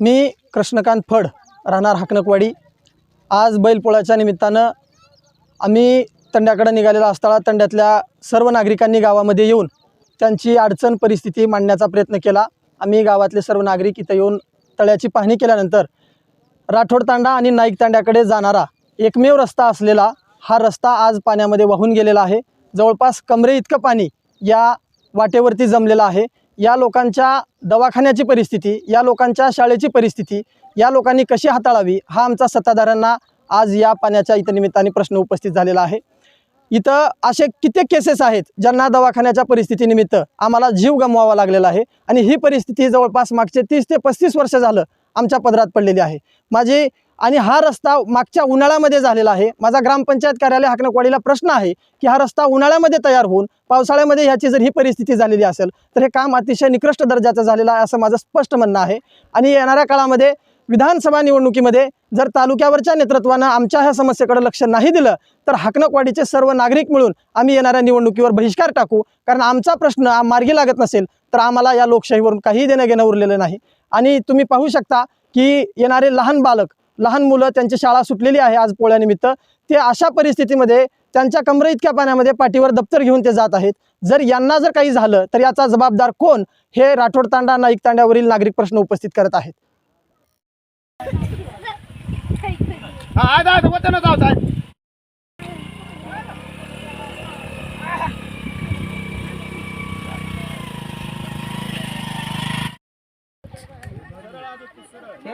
मी कृष्णकांत फड राहणार हाकनकवाडी. आज बैलपोळ्याच्या निमित्तानं आम्ही तंड्याकडं निघालेला असताना तंड्यातल्या सर्व नागरिकांनी गावामध्ये येऊन त्यांची अडचण परिस्थिती मांडण्याचा प्रयत्न केला. आम्ही गावातले सर्व नागरिक इथं येऊन तळ्याची पाहणी केल्यानंतर राठोड तांडा आणि नाईक तांड्याकडे जाणारा एकमेव रस्ता असलेला हा रस्ता आज पाण्यामध्ये वाहून गेलेला आहे. जवळपास कमरे इतकं पाणी या वाटेवरती जमलेलं आहे. या लोकांच्या दवाखान्याची परिस्थिती या लोकांच्या शाळेची परिस्थिती या लोकांनी कशी हाताळावी हा आमचा सत्ताधाऱ्यांना आज या पाण्याच्या इथं निमित्ताने प्रश्न उपस्थित झालेला आहे. इथं असे कित्येक केसेस आहेत ज्यांना दवाखान्याच्या परिस्थितीनिमित्त आम्हाला जीव गमवावा लागलेला आहे आणि ही परिस्थिती जवळपास मागचे तीस ते पस्तीस वर्ष झालं आमच्या पदरात पडलेली आहे. माझी आणि हा रस्ता मागच्या उन्हाळ्यामध्ये झालेला आहे. माझा ग्रामपंचायत कार्यालय हाकणकवाडीला प्रश्न आहे की हा रस्ता उन्हाळ्यामध्ये तयार होऊन पावसाळ्यामध्ये ह्याची जर ही परिस्थिती झालेली असेल तर हे काम अतिशय निकृष्ट दर्जाचं झालेलं आहे असं माझं स्पष्ट म्हणणं आहे. आणि येणाऱ्या काळामध्ये विधानसभा निवडणुकीमध्ये जर तालुक्यावरच्या नेतृत्वानं आमच्या ह्या समस्येकडे लक्ष नाही दिलं तर हाकणकवाडीचे सर्व नागरिक मिळून आम्ही येणाऱ्या निवडणुकीवर बहिष्कार टाकू. कारण आमचा प्रश्न मार्गी लागत नसेल तर आम्हाला या लोकशाहीवरून काही देणं घेणं उरलेलं नाही. आणि तुम्ही पाहू शकता की येणारे लहान बालक लहान मुलं त्यांची शाळा सुटलेली आहे आज पोळ्यानिमित्त. ते अशा परिस्थितीमध्ये त्यांच्या कमरे इतक्या पाण्यामध्ये पाठीवर दप्तर घेऊन ते जात आहेत. जर यांना जर काही झालं तर याचा जबाबदार कोण? हे राठोड तांडा नाईक तांड्यावरील नागरिक प्रश्न उपस्थित करत आहेत.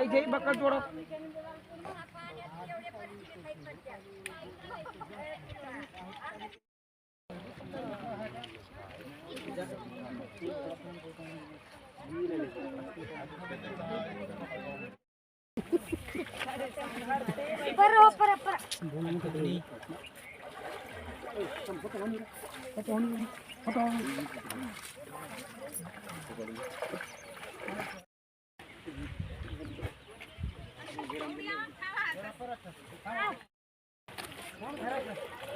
jadi bakal jorok. Para para para. 行，好。